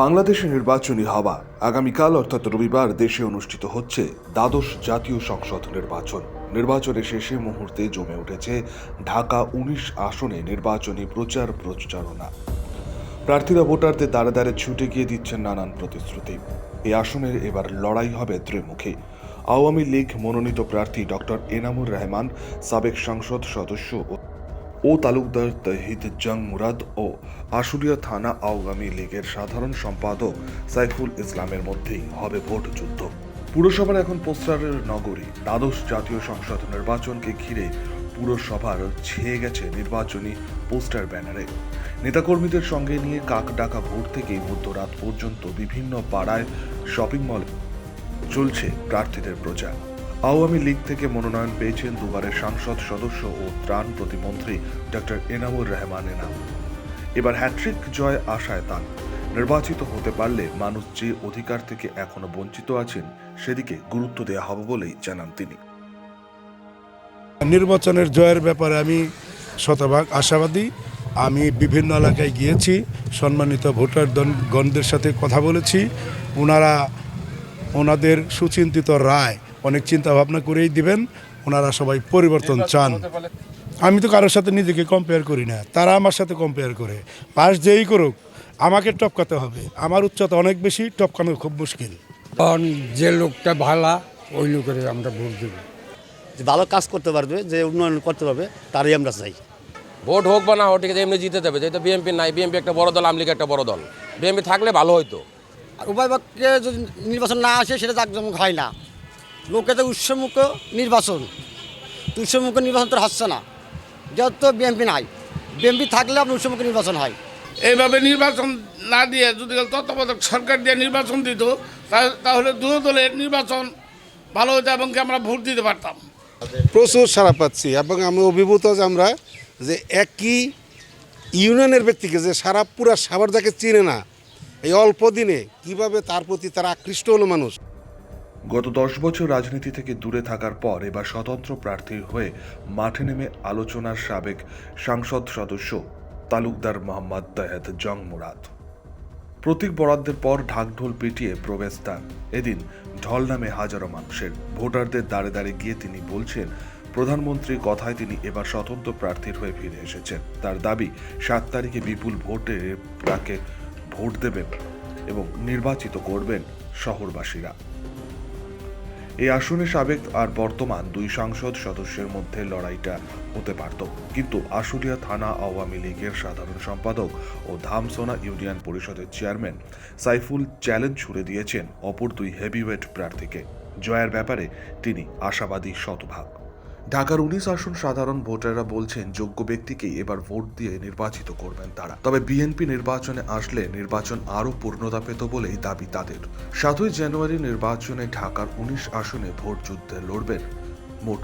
বাংলাদেশে নির্বাচনী হাওয়া আগামীকাল, অর্থাৎ রবিবার, দেশে অনুষ্ঠিত হচ্ছে দ্বাদশ জাতীয় সংসদ নির্বাচন। নির্বাচনের শেষে মুহূর্তে জমে উঠেছে ঢাকা উনিশ আসনে নির্বাচনী প্রচার প্রচারণা। প্রার্থীরা ভোটারদের দ্বারে দ্বারে ছুটে গিয়ে দিচ্ছেন নানান প্রতিশ্রুতি। এই আসনের এবার লড়াই হবে ত্রিমুখী। আওয়ামী লীগ মনোনীত প্রার্থী ডক্টর এনামুর রহমান, সাবেক সংসদ সদস্য ও- তালুকদার তহিদ জং মুরাদ ও আশুলিয়া থানা আওয়ামী লীগের সাধারণ সম্পাদক সাইফুল ইসলামের মধ্যেই হবে ভোট যুদ্ধ। পুরসভার এখন পোস্টারের নগরী। দ্বাদশ জাতীয় সংসদ নির্বাচনকে ঘিরে পুরসভার ছেয়ে গেছে নির্বাচনী পোস্টার ব্যানারে। নেতাকর্মীদের সঙ্গে নিয়ে কাক ডাকা ভোর থেকে মধ্যরাত পর্যন্ত বিভিন্ন পাড়ায় শপিং মল চলছে প্রার্থীদের প্রচার। আওয়ামী লীগ থেকে মনোনয়ন পেয়েছেন দুবারের সাংসদ, সদস্য ও ত্রাণ প্রতিমন্ত্রী ডক্টর এনামুর রহমান এনাম এবার হ্যাট্রিক জয় আশায় তান নির্বাচিত হতে পারলে মানুষ যে অধিকার থেকে এখনও বঞ্চিত আছেন, সেদিকে গুরুত্ব দেওয়া হবে বলেই জানান তিনি। নির্বাচনের জয়ের ব্যাপারে আমি শতভাগ আশাবাদী। আমি বিভিন্ন এলাকায় গিয়েছি, সম্মানিত ভোটার গণদের সাথে কথা বলেছি। ওনারা ওনাদের সুচিন্তিত রায় অনেক চিন্তা ভাবনা করেই দিবেন ওনারা সবাই পরিবর্তন চান। আমি তো কারোর সাথে নিজেকে কম্পেয়ার করি না তারা আমার সাথে কম্পেয়ার করে। পাশ যেই করুক আমাকে টপকাতে হবে। আমার উচ্চতা অনেক বেশি টপকানো খুব মুশকিল। কারণ যে লোকটা ভালা ওই লোকের আমরা ভোট দেব। যে ভালো কাজ করতে পারবে যে উন্নয়ন করতে পারবে তারই আমরা চাই। ভোট হোক বা না হোক ঠিক আছে এমনি জিতে দেবে যেহেতু বিএনপি নাই বিএনপি একটা বড় দল আমলিগ একটা বড় দল। বিএনপি থাকলে ভালো হইতো। আর উভয়পক্ষে যদি নির্বাচন না আসে সেটা জাকজমক হয় না। লোকে তো উৎসমুখ নির্বাচন। উৎসমুখ নির্বাচন তো হচ্ছে না। যেহেতু বিএনপি নাই। বিএনপি থাকলে আপনার উৎসমুখ নির্বাচন হয়। এইভাবে নির্বাচন না দিয়ে যদি তত্ত্বাবধায়ক সরকার দিয়ে নির্বাচন দিত তা- তাহলে দু দলের নির্বাচন ভালো হতো এবং কি আমরা ভোট দিতে পারতাম। প্রচুর সারা পাচ্ছি এবং আমি অভিভূত যে আমরা যে একই ইউনিয়নের ব্যক্তিকে যে সারা পুরা সাবার যাকে চিনে না এই অল্প দিনে কীভাবে তার প্রতি তারা আকৃষ্ট হলো মানুষ। গত দশ বছর রাজনীতি থেকে দূরে থাকার পর এবার স্বতন্ত্র প্রার্থী হয়ে মাঠে নেমে আলোচনার সাবেক সাংসদ সদস্য তালুকদার মোহাম্মদ তহেদ জং মুরাদ প্রতীক বরাদ্দের পর ঢাকঢোল পিটিয়ে প্রবেশ তার এদিন ঢল নামে হাজারো মানুষের। ভোটারদের দাঁড়ে দাঁড়ে গিয়ে তিনি বলছেন প্রধানমন্ত্রীর কথায় তিনি এবার স্বতন্ত্র প্রার্থীর হয়ে ফিরে এসেছেন। তার দাবি, সাত তারিখে বিপুল ভোটে তাকে ভোট দেবেন এবং নির্বাচিত করবেন শহরবাসীরা। এই আসনে সাবেক আর বর্তমান দুই সাংসদ সদস্যের মধ্যে লড়াইটা হতে পারত। কিন্তু আশুলিয়া থানা আওয়ামী লীগের সাধারণ সম্পাদক ও ধামসোনা ইউনিয়ন পরিষদের চেয়ারম্যান সাইফুল চ্যালেঞ্জ ছুড়ে দিয়েছেন অপর দুই হেভিওয়েট প্রার্থীকে। জয়ের ব্যাপারে তিনি আশাবাদী শতভাগ। ঢাকার উনিশ আসন সাধারণ ভোটাররা বলছেন যোগ্য ব্যক্তিকেই এবার ভোট দিয়ে নির্বাচিত করবেন তারা। তবে বিএনপি নির্বাচনে আসলে নির্বাচন আরও পূর্ণতা পেত বলেই দাবি তাদের। সাতই জানুয়ারি নির্বাচনে ঢাকার উনিশ আসনে ভোট যুদ্ধে লড়বেন মোট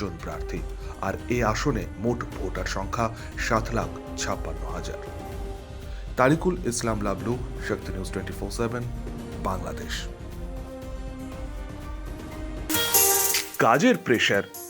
জন প্রার্থী, আর এ আসনে মোট ভোটার সংখ্যা সাত লাখ ছাপ্পান্ন হাজার। Tariqul Islam Lablu, Shakti news twenty four seven, Bangladesh. কাজের প্রেশার